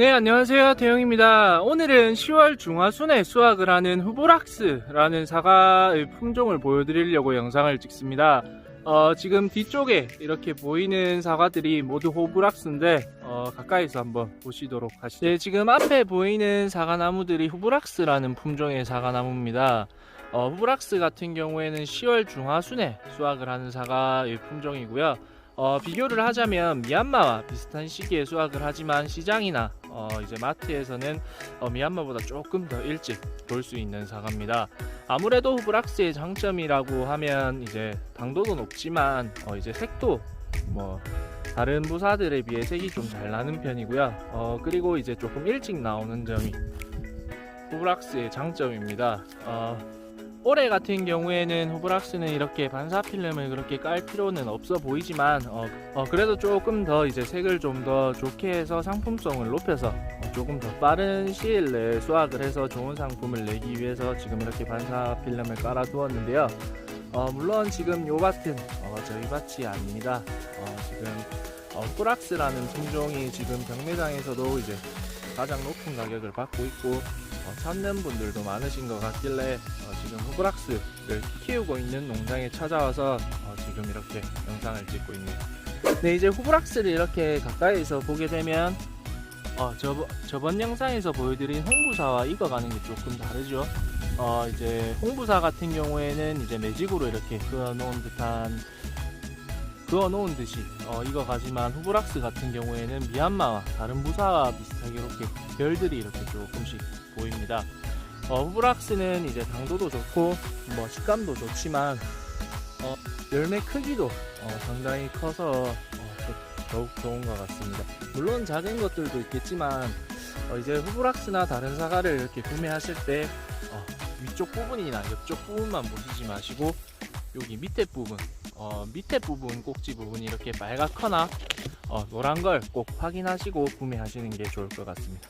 네, 안녕하세요. 대영입니다. 오늘은 10월 중하순에 수확을 하는 후보락스라는 사과의 품종을 보여드리려고 영상을 찍습니다. 어, 지금 뒤쪽에 이렇게 보이는 사과들이 모두 호브락스인데 어, 가까이서 한번 보시도록 하시죠. 네, 지금 앞에 보이는 사과나무들이 후브락스라는 품종의 사과나무입니다. 어, 후브락스 같은 경우에는 10월 중하순에 수확을 하는 사과의 품종이고요. 어, 비교를 하자면 미얀마와 비슷한 시기에 수확을 하지만 시장이나 어, 이제 마트에서는 어, 미얀마보다 조금 더 일찍 볼 수 있는 사과입니다. 아무래도 후브락스의 장점이라고 하면 이제 당도도 높지만 어, 이제 색도 뭐 다른 부사들에 비해 색이 좀 잘 나는 편이고요. 어, 그리고 이제 조금 일찍 나오는 점이 후브락스의 장점입니다. 어, 올해 같은 경우에는 후브락스는 이렇게 반사 필름을 그렇게 깔 필요는 없어 보이지만 어, 어, 그래도 조금 더 이제 색을 좀 더 좋게 해서 상품성을 높여서 어, 조금 더 빠른 시일 내에 수확을 해서 좋은 상품을 내기 위해서 지금 이렇게 반사 필름을 깔아 두었는데요. 어, 물론 지금 요 밭은 어, 저희 밭이 아닙니다. 어, 지금 어, 후락스라는 품종이 지금 경매장에서도 이제 가장 높은 가격을 받고 있고 어, 찾는 분들도 많으신 것 같길래 어, 지금 후브락스를 키우고 있는 농장에 찾아와서 어, 지금 이렇게 영상을 찍고 있네요. 네, 이제 후브락스를 이렇게 가까이서 보게 되면 어, 저번, 저번 영상에서 보여드린 홍부사와 익어가는 게 조금 다르죠. 어, 이제 홍부사 같은 경우에는 이제 매직으로 이렇게 그어놓은 듯한 그어놓은 듯이 어, 익어가지만 후브락스 같은 경우에는 미얀마와 다른 부사와 비슷하게 이렇게 별들이 이렇게 조금씩 보입니다. 어, 후브락스는 이제 당도도 좋고 뭐 식감도 좋지만 어, 열매 크기도 어, 상당히 커서 어, 더- 더욱 좋은 것 같습니다. 물론 작은 것들도 있겠지만 어, 이제 후브락스나 다른 사과를 이렇게 구매하실 때 어, 위쪽 부분이나 옆쪽 부분만 보시지 마시고 여기 밑에 부분 어, 밑에 부분 꼭지 부분이 이렇게 빨갛거나 어, 노란 걸 꼭 확인하시고 구매하시는 게 좋을 것 같습니다.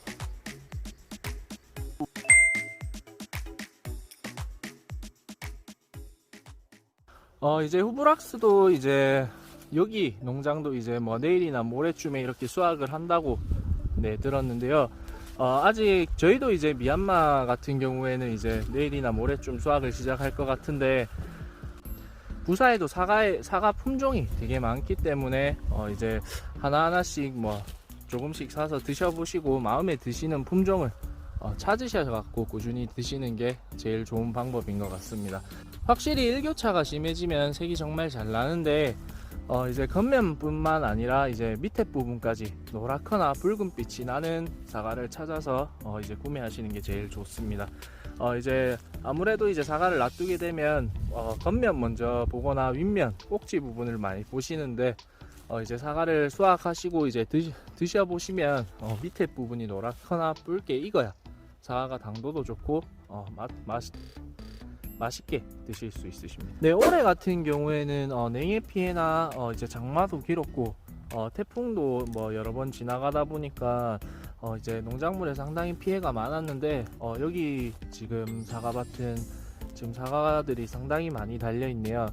어 이제 후브락스도 이제 여기 농장도 이제 뭐 내일이나 모레쯤에 이렇게 수확을 한다고 네 들었는데요. 어, 아직 저희도 이제 미얀마 같은 경우에는 이제 내일이나 모레쯤 수확을 시작할 것 같은데 부사에도 사과의 사과 품종이 되게 많기 때문에 어, 이제 하나 하나씩 뭐 조금씩 사서 드셔보시고 마음에 드시는 품종을 어, 찾으셔갖고 꾸준히 드시는 게 제일 좋은 방법인 것 같습니다. 확실히 일교차가 심해지면 색이 정말 잘 나는데 어 이제 겉면뿐만 아니라 이제 밑에 부분까지 노랗거나 붉은빛이 나는 사과를 찾아서 어 이제 구매하시는 게 제일 좋습니다. 어 이제 아무래도 이제 사과를 놔두게 되면 어 겉면 먼저 보거나 윗면 꼭지 부분을 많이 보시는데 어 이제 사과를 수확하시고 이제 드, 드셔 보시면 어 밑에 부분이 노랗거나 붉게 익어야 사과가 당도도 좋고 어 맛, 맛 맛있게 드실 수 있으십니다. 네, 올해 같은 경우에는 어, 냉해 피해나 어, 이제 장마도 길었고 어, 태풍도 뭐 여러 번 지나가다 보니까 어, 이제 농작물에 상당히 피해가 많았는데 어, 여기 지금 사과밭은 지금 사과들이 상당히 많이 달려 있네요.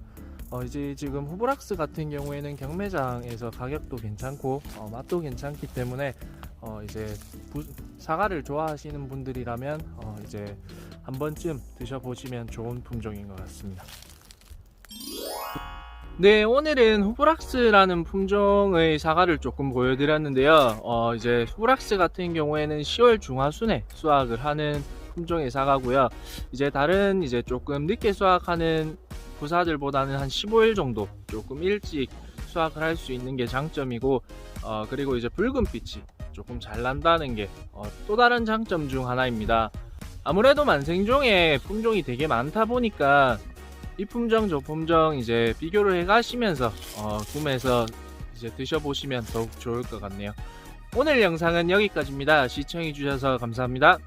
어, 이제 지금 후브락스 같은 경우에는 경매장에서 가격도 괜찮고 어, 맛도 괜찮기 때문에 어, 이제 부- 사과를 좋아하시는 분들이라면 어, 이제 한 번쯤 드셔보시면 좋은 품종인 것 같습니다. 네, 오늘은 후브락스라는 품종의 사과를 조금 보여드렸는데요. 어, 이제 후브락스 같은 경우에는 10월 중하순에 수확을 하는 품종의 사과고요. 이제 다른 이제 조금 늦게 수확하는 부사들보다는 한 15일 정도 조금 일찍 수확을 할 수 있는 게 장점이고, 어, 그리고 이제 붉은 빛이 조금 잘 난다는 게 어, 또 다른 장점 중 하나입니다. 아무래도 만생종에 품종이 되게 많다 보니까 이 품종 저 품종 이제 비교를 해 가시면서 어, 구매해서 이제 드셔보시면 더욱 좋을 것 같네요. 오늘 영상은 여기까지입니다. 시청해 주셔서 감사합니다.